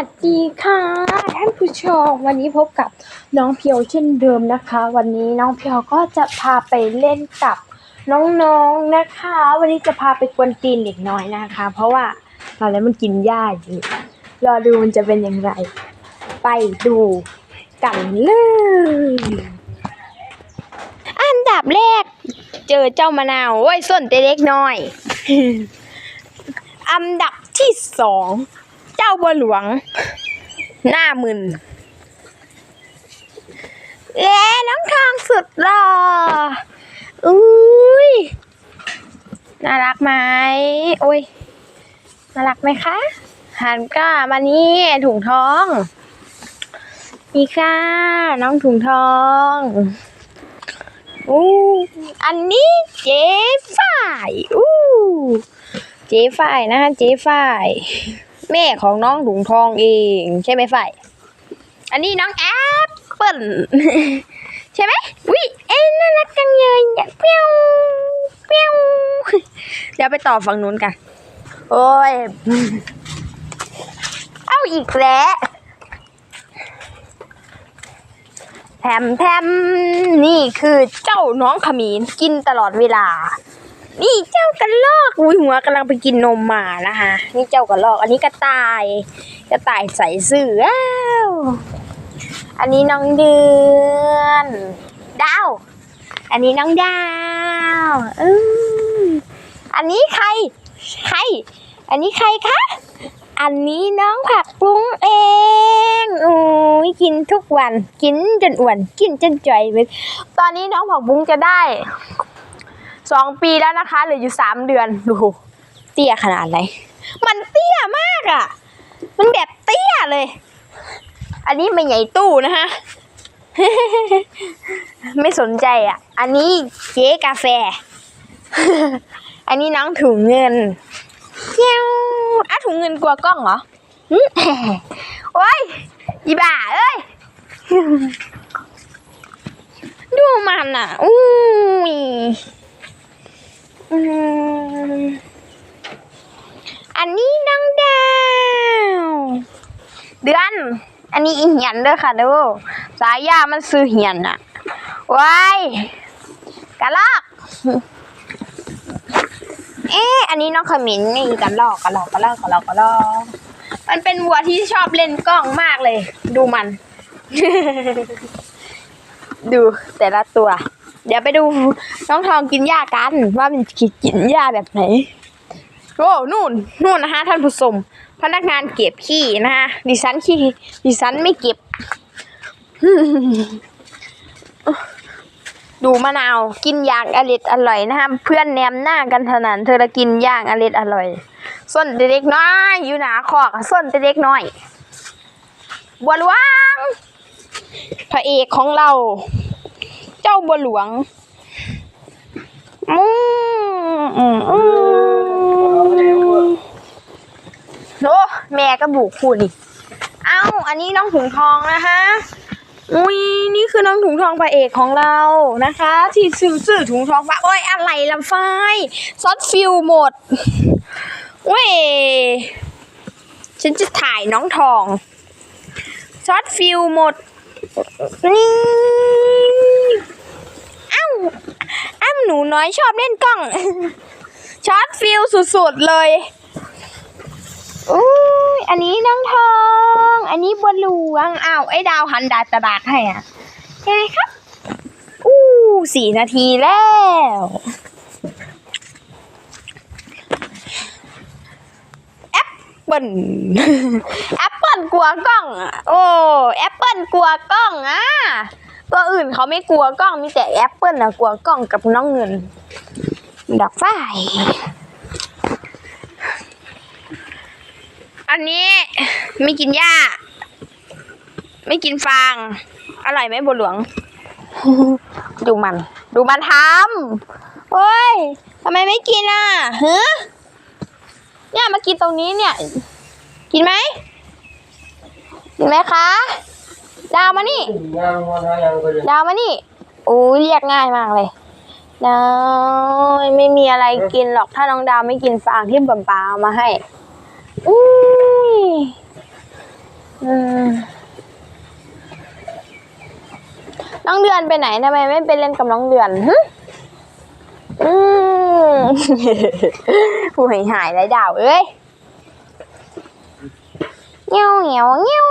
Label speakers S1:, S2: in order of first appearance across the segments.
S1: วัสดีค่ะท่านผู้ชมวันนี้พบกับน้องเพียวเช่นเดิมนะคะ วันนี้น้องเพียวก็จะพาไปเล่นกับน้องๆนะคะ วันนี้จะพาไปกวนตีนเด็กน้อยนะคะ เพราะว่าตอนนี้มันกินหญ้าอยู่รอดูมันจะเป็นอย่างไร ไปดูกันเลยอันดับแรก เจอเจ้ามะนาวโอ้ยส้นเล็กน้อย อันดับที่สอง เจ้าบัวหลวง หน้ามึนและน้องทองสุดหล่ออุ้ยน่ารักไหมโอ้ยน่ารักไหมคะหันก้ามานี่ถุงทองนี่ค่ะ น้องถุงทองอู้อันนี้เจ๊ฝ่ายอู้เจ๊ฝ่ายนะคะเจ๊ฝ่าย แม่ของน้องถุงทองเอง ใช่ไหมฝ่ายอันนี้น้องแอปเปิลใช่ไหมวิเอ็นน่ารักจังเลยเนี่ยเปี้ยวเปี้ยวเดี๋ยวไปต่อฝั่งนู้นกัน โอ้ย เอาอีกแล้วแถมแถมนี่คือเจ้าน้องขมิ้นกินตลอดเวลา นี่เจ้ากระลอกอุ้ยหัวกำลังไปกินนมมานะคะนี่เจ้ากระลอก อันนี้กระต่าย กระต่ายใส่เสื้ออ้าวอันนี้น้องเดือนดาว อันนี้น้องดาวอืมอันนี้ใคร ใคร อันนี้ใครคะ อันนี้น้องผักปุ้งเองโอ้ยกินทุกวัน กินจนอ้วน กินจนจ่อยไปตอนนี้น้องผักบุ้งจะได้ สองปีแล้วนะคะเหลืออยู่สามเดือนดูเตี้ยขนาดไหนมันเตี้ยมากอะ่ะ มันแบบเตี้ยเลย อันนี้ไม่ใหญ่ตู้นะคะไม่สนใจอะ่ะ อันนี้เจ๊กาแฟ อันนี้น้องถุงเงินเจ้าอะถุงเงินกลัวกล้องเหรอโอ้ยอีบ้าเอ้ย ดูมันอะอุ้ย อันนี้น้องดาวเดือน อันนี้อีเหียนเด้อค่ะเด้อสายยามันซื้อเหียนอะว้ายกะลอกเอ๊ะอันนี้น้องขมิ้นนี่กะลอกกะลอกกะลอกกะลอกกะลอกมันเป็นวัวที่ชอบเล่นกล้องมากเลย ดูมัน ดูแต่ละตัว เดี๋ยวไปดูน้องทองกินหญ้ากัน ว่ามันกินหญ้าแบบไหนโอ้นู่นนู่นนะคะท่านผู้ชมพนักงานเก็บขี้นะคะดิฉันขี้ดิฉันไม่เก็บ ดูมะนาวกินอย่างอร่อยอร่อยนะคะเพื่อนแนมหน้ากันถนันเธอละกินอย่างอร่อยอร่อยส้นเด็กน้อยอยู่หนาคอกส้นเด็กน้อยบัวหลวงพระเอกของเรา จ้าบัวหลวงอืมอืมอืมโอ้แม่ก็บุกคุณอีกเอ้า อันนี้น้องถุงทองนะคะอุ้ยนี่คือน้องถุงทองพระเอกของเรานะคะ ที่ซื้อซื้อถุงทองฟ้าโอ้ยอะไรลำไฟซอสฟิลหมดเว้ยฉันจะถ่ายน้องทองซอสฟิลหมดนี่ อ้าอ้ำหนูน้อยชอบเล่นกล้องช็อตฟิลสุดๆเลยอุ้ยอันนี้น้องทอง อันนี้บัวหลวงอ้าวไอ้ดาวหันดาตะบากให้อะยังไงครับอู้สี่นาทีแล้วแอปเปิลแอปเปิลกลัวกล้อง โอ้ แอปเปิลกลัวกล้องอะ ตัวอื่นเขาไม่กลัวกล้องมีแต่แอปเปิลนะกลัวกล้องกับน้องเงินดอกฝ้ายอันนี้ไม่กินหญ้า ไม่กินฟาง อร่อยไหมบัวหลวง ดูมัน ดูมันทำเฮ้ยทำไมไม่กินอะฮะเนี่ยมากินตรงนี้เนี่ย กินไหมกินไหมคะ ดาวมานี่ดาวมานี่โอ้ยเรียกง่ายมากเลยดาวไม่มีอะไรกินหรอกถ้าน้องดาวไม่กินฟางที่ปั๊มปาเอามาให้อุ้ยอืมน้องเดือนไปไหนทำไมไม่ไปเล่นกับน้องเดือนหึอืม ผู้หายหายไรดาวเอ้ยเงี้ยวเงี้ยวเงี้ยว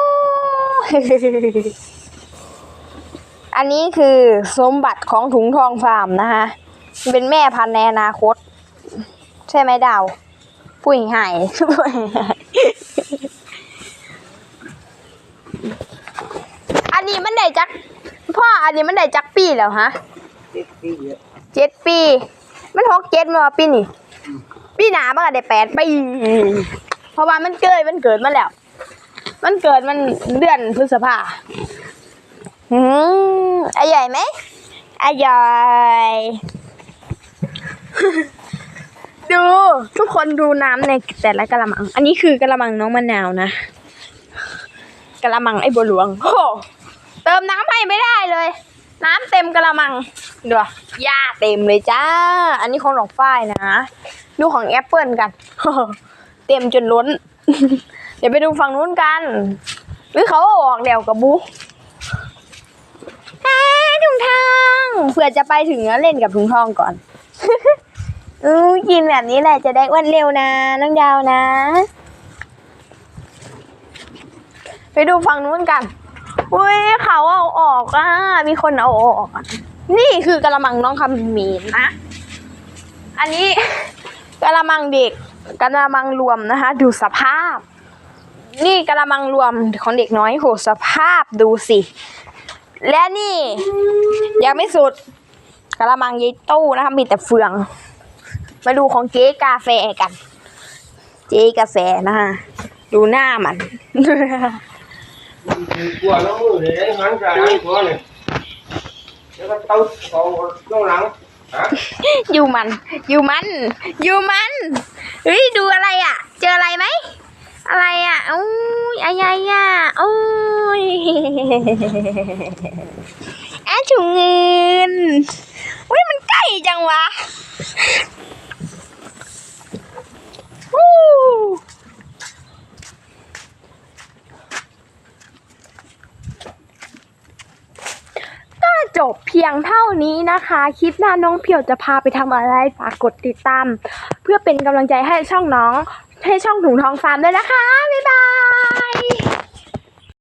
S1: อันนี้คือสมบัติของถุงทองฟาร์มนะคะ เป็นแม่พันธุ์ในอนาคต ใช่ไหมดาวผู้หญิงหายผู้หญิงหายอันนี้มันได้จัก พ่ออันนี้มันได้จักปีแล้วฮะ
S2: ติดปีเยอะ
S1: เจ็ดปี มันหกเจ็ดมาปีนี่ปีหนามันก็ได้แปดปีเพราะว่ามันเกิดมันเกิดมาแล้ว มันเกิดมันเดือนพฤษภาอืมอร่อยไหมอร่อยดูทุกคนดูน้ำในแต่ละกะละมัง อันนี้คือกะละมังน้องมะนาวนะกะละมังไอ้บัวหลวงโอ้เติมน้ำให้ไม่ได้เลย น้ำเต็มกะละมังดูหญ้าเต็มเลยจ้า อันนี้ของหลองฝ้ายนะ ดูของแอปเปิลกัน เต็มจนล้น เดี๋ยวไปดูฝั่งนู้นกัน หรือเขาออกเดี่ยวกับบูแอ้ถุงทองเผื่อจะไปถึงแล้วเล่นกับถุงทองก่อนอือกินแบบนี้แหละจะได้อ้วนเร็วนะน้องดาวนะ ไปดูฝั่งนู้นกัน อุ้ยเขาเอาออกอะมีคนเอาออก นี่คือกระมังน้องคำมีนนะ อันนี้กระมังเด็กกระมังรวมนะคะ ดูสภาพ นี่กระมังรวมของเด็กน้อยโหสภาพดูสิ และนี่ ยังไม่สุดกระมังยายตู้นะคะมีแต่เฟือง มาดูของเจ๊กาแฟกัน เจ๊กาแฟนะคะดูหน้ามัน
S2: กลัวน้องมือเลยหันกลางตัวเนี่ยแล้วก็เต้าของน้องหลังฮะ
S1: อยู่มัน อยู่มัน อยู่มัน เฮ้ย ดูอะไรอะ เจออะไรไหม อะไรอะอุ้ยอะไรอะอุ้ยแอะถุงเงินอุ้ยมันใกล้จังวะวู้ก็จบเพียงเท่านี้นะคะ คลิปหน้าน้องเพียวจะพาไปทำอะไรฝากกดติดตาม เพื่อเป็นกำลังใจให้ช่องน้อง ให้ช่องถุงทองฟาร์มด้วยนะคะ บ๊ายบาย